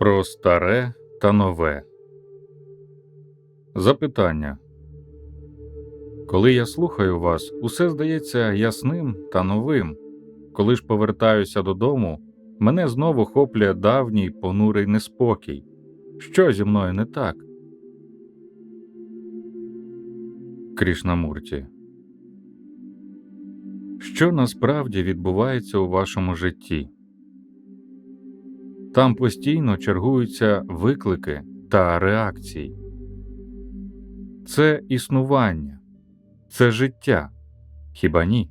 Про старе та нове. Запитання. Коли я слухаю вас, усе здається ясним та новим. Коли ж повертаюся додому, мене знову хоплює давній понурий неспокій. Що зі мною не так? Крішнамурті. Що насправді відбувається у вашому житті? Там постійно чергуються виклики та реакції. Це існування, це життя, хіба ні?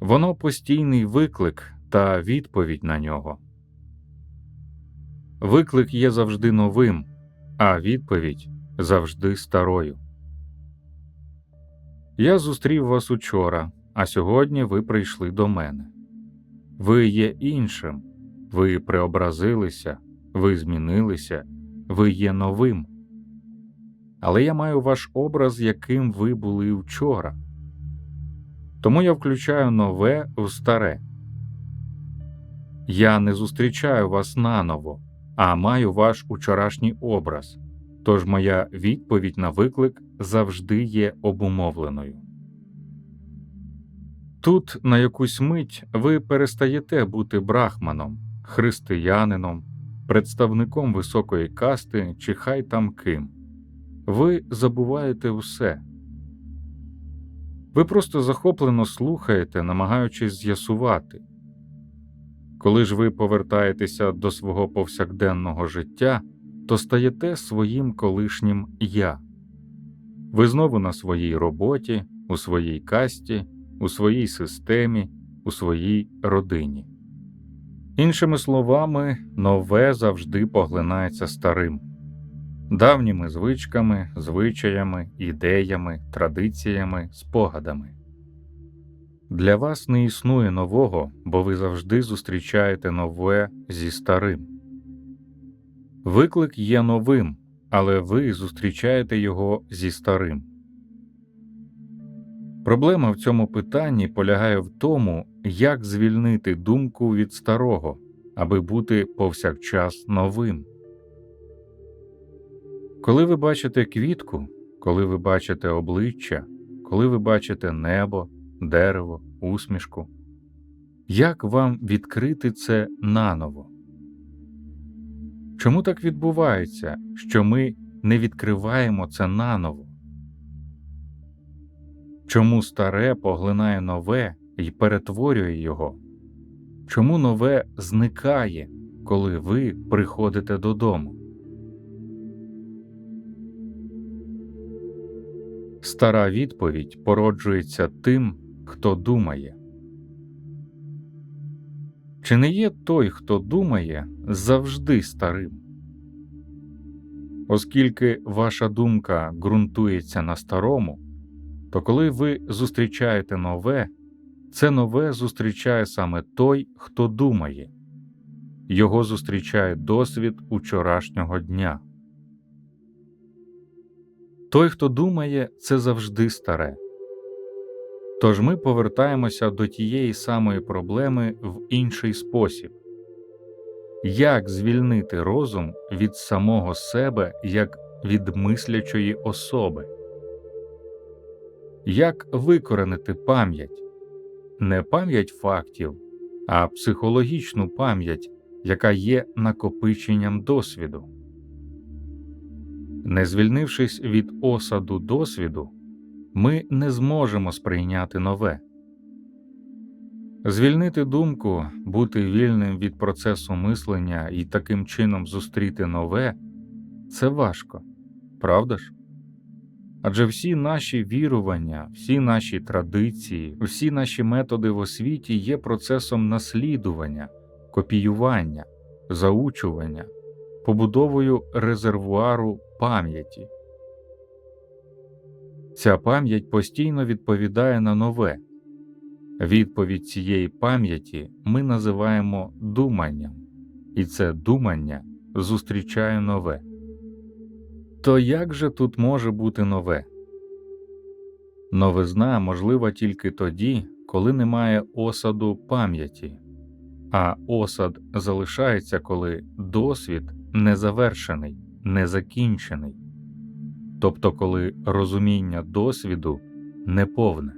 Воно постійний виклик та відповідь на нього. Виклик є завжди новим, а відповідь завжди старою. Я зустрів вас учора, а сьогодні ви прийшли до мене. Ви є іншим. Ви преобразилися, ви змінилися, ви є новим. Але я маю ваш образ, яким ви були вчора. Тому я включаю нове в старе. Я не зустрічаю вас наново, а маю ваш учорашній образ. Тож моя відповідь на виклик завжди є обумовленою. Тут на якусь мить ви перестаєте бути брахманом християнином, представником високої касти чи хай там ким. Ви забуваєте усе. Ви просто захоплено слухаєте, намагаючись з'ясувати. Коли ж ви повертаєтеся до свого повсякденного життя, то стаєте своїм колишнім я. Ви знову на своїй роботі, у своїй касті, у своїй системі, у своїй родині. Іншими словами, нове завжди поглинається старим, давніми звичками, звичаями, ідеями, традиціями, спогадами. Для вас не існує нового, бо ви завжди зустрічаєте нове зі старим. Виклик є новим, але ви зустрічаєте його зі старим. Проблема в цьому питанні полягає в тому, як звільнити думку від старого, аби бути повсякчас новим. Коли ви бачите квітку, коли ви бачите обличчя, коли ви бачите небо, дерево, усмішку, як вам відкрити це наново? Чому так відбувається, що ми не відкриваємо це наново? Чому старе поглинає нове і перетворює його? Чому нове зникає, коли ви приходите додому? Стара відповідь породжується тим, хто думає. Чи не є той, хто думає, завжди старим? Оскільки ваша думка ґрунтується на старому, то коли ви зустрічаєте нове, це нове зустрічає саме той, хто думає, його зустрічає досвід учорашнього дня. Той, хто думає, це завжди старе. Тож ми повертаємося до тієї самої проблеми в інший спосіб як звільнити розум від самого себе як від мислячої особи, як викоренити пам'ять не пам'ять фактів, а психологічну пам'ять, яка є накопиченням досвіду. Не звільнившись від осаду досвіду, ми не зможемо сприйняти нове. Звільнити думку, бути вільним від процесу мислення і таким чином зустріти нове це важко, правда ж? Адже всі наші вірування, всі наші традиції, всі наші методи в освіті є процесом наслідування, копіювання, заучування, побудовою резервуару пам'яті. Ця пам'ять постійно відповідає на нове. Відповідь цієї пам'яті ми називаємо думанням, і це думання зустрічає нове. То як же тут може бути нове? Новизна можлива тільки тоді, коли немає осаду пам'яті, а осад залишається, коли досвід незавершений, незакінчений, тобто коли розуміння досвіду неповне.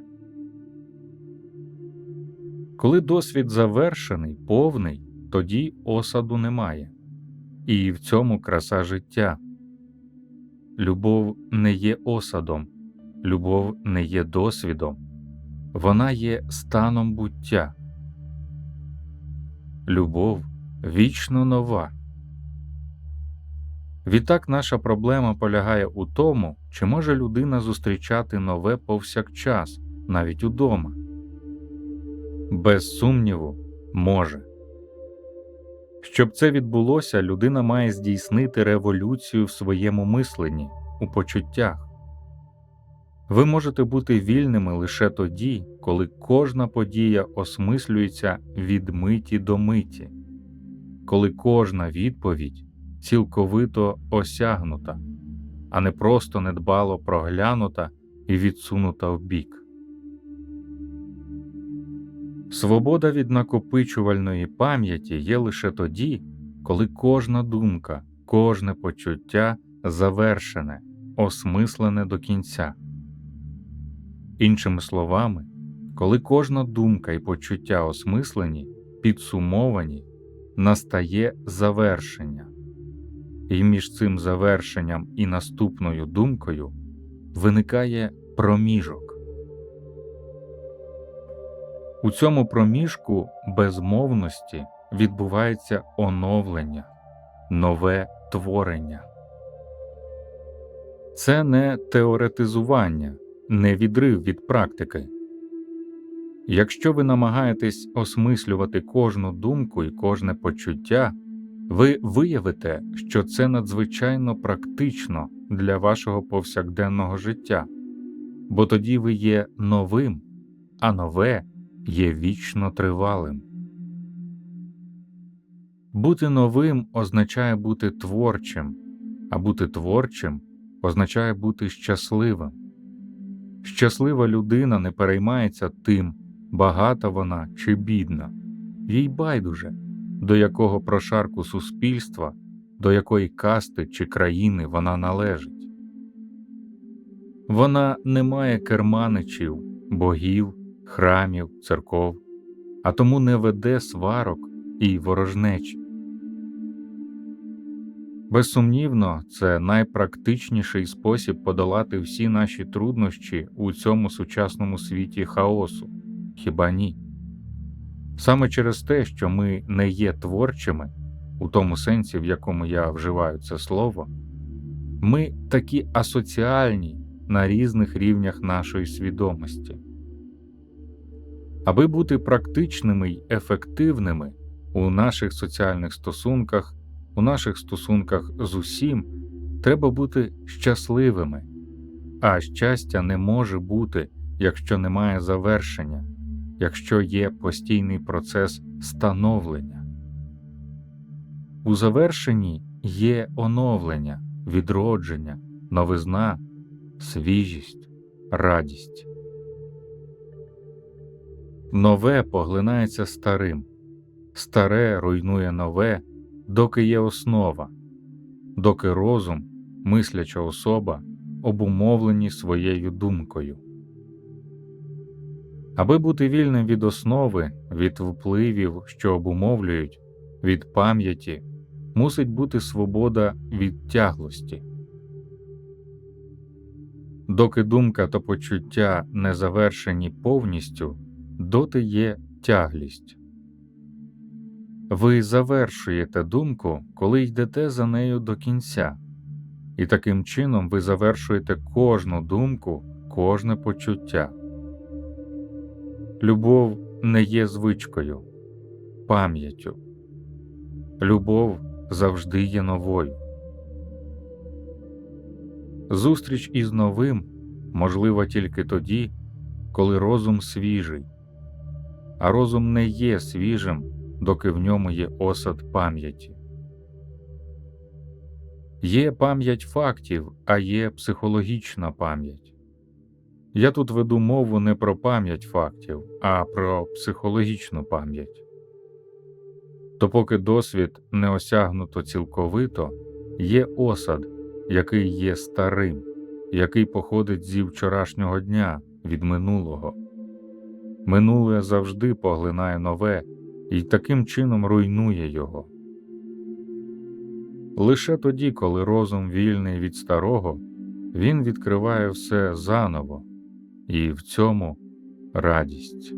Коли досвід завершений, повний, тоді осаду немає, і в цьому краса життя. Любов не є осадом, любов не є досвідом, вона є станом буття. Любов вічно нова. Відтак наша проблема полягає у тому, чи може людина зустрічати нове повсякчас, навіть удома. Без сумніву, може. Щоб це відбулося, людина має здійснити революцію в своєму мисленні, у почуттях. Ви можете бути вільними лише тоді, коли кожна подія осмислюється від миті до миті, коли кожна відповідь цілковито осягнута, а не просто недбало проглянута і відсунута вбік. Свобода від накопичувальної пам'яті є лише тоді, коли кожна думка, кожне почуття завершене, осмислене до кінця. Іншими словами, коли кожна думка і почуття осмислені, підсумовані, настає завершення, і між цим завершенням і наступною думкою виникає проміжок. У цьому проміжку безмовності відбувається оновлення, нове творення. Це не теоретизування, не відрив від практики. Якщо ви намагаєтесь осмислювати кожну думку і кожне почуття, ви виявите, що це надзвичайно практично для вашого повсякденного життя, бо тоді ви є новим, а нове є вічно тривалим. Бути новим означає бути творчим, а бути творчим означає бути щасливим. Щаслива людина не переймається тим, багата вона чи бідна, їй байдуже, до якого прошарку суспільства, до якої касти чи країни вона належить. Вона не має керманичів, богів, храмів, церков, а тому не веде сварок і ворожнечі. Безсумнівно, це найпрактичніший спосіб подолати всі наші труднощі у цьому сучасному світі хаосу, хіба ні? Саме через те, що ми не є творчими, у тому сенсі, в якому я вживаю це слово, ми такі асоціальні на різних рівнях нашої свідомості. Аби бути практичними й ефективними у наших соціальних стосунках, у наших стосунках з усім, треба бути щасливими, а щастя не може бути, якщо немає завершення, якщо є постійний процес становлення. У завершенні є оновлення, відродження, новизна, свіжість, радість. Нове поглинається старим, старе руйнує нове, доки є основа, доки розум, мисляча особа обумовлені своєю думкою. Аби бути вільним від основи, від впливів, що обумовлюють, від пам'яті, мусить бути свобода від тяглості. Доки думка та почуття не завершені повністю доти є тяглість. Ви завершуєте думку, коли йдете за нею до кінця, і таким чином ви завершуєте кожну думку, кожне почуття. Любов не є звичкою, пам'яттю. Любов завжди є новою. Зустріч із новим можлива тільки тоді, коли розум свіжий а розум не є свіжим, доки в ньому є осад пам'яті. Є пам'ять фактів, а є психологічна пам'ять. Я тут веду мову не про пам'ять фактів, а про психологічну пам'ять. То поки досвід не осягнуто цілковито, є осад, який є старим, який походить зі вчорашнього дня від минулого. Минуле завжди поглинає нове і таким чином руйнує його. Лише тоді, коли розум вільний від старого, він відкриває все заново, і в цьому радість.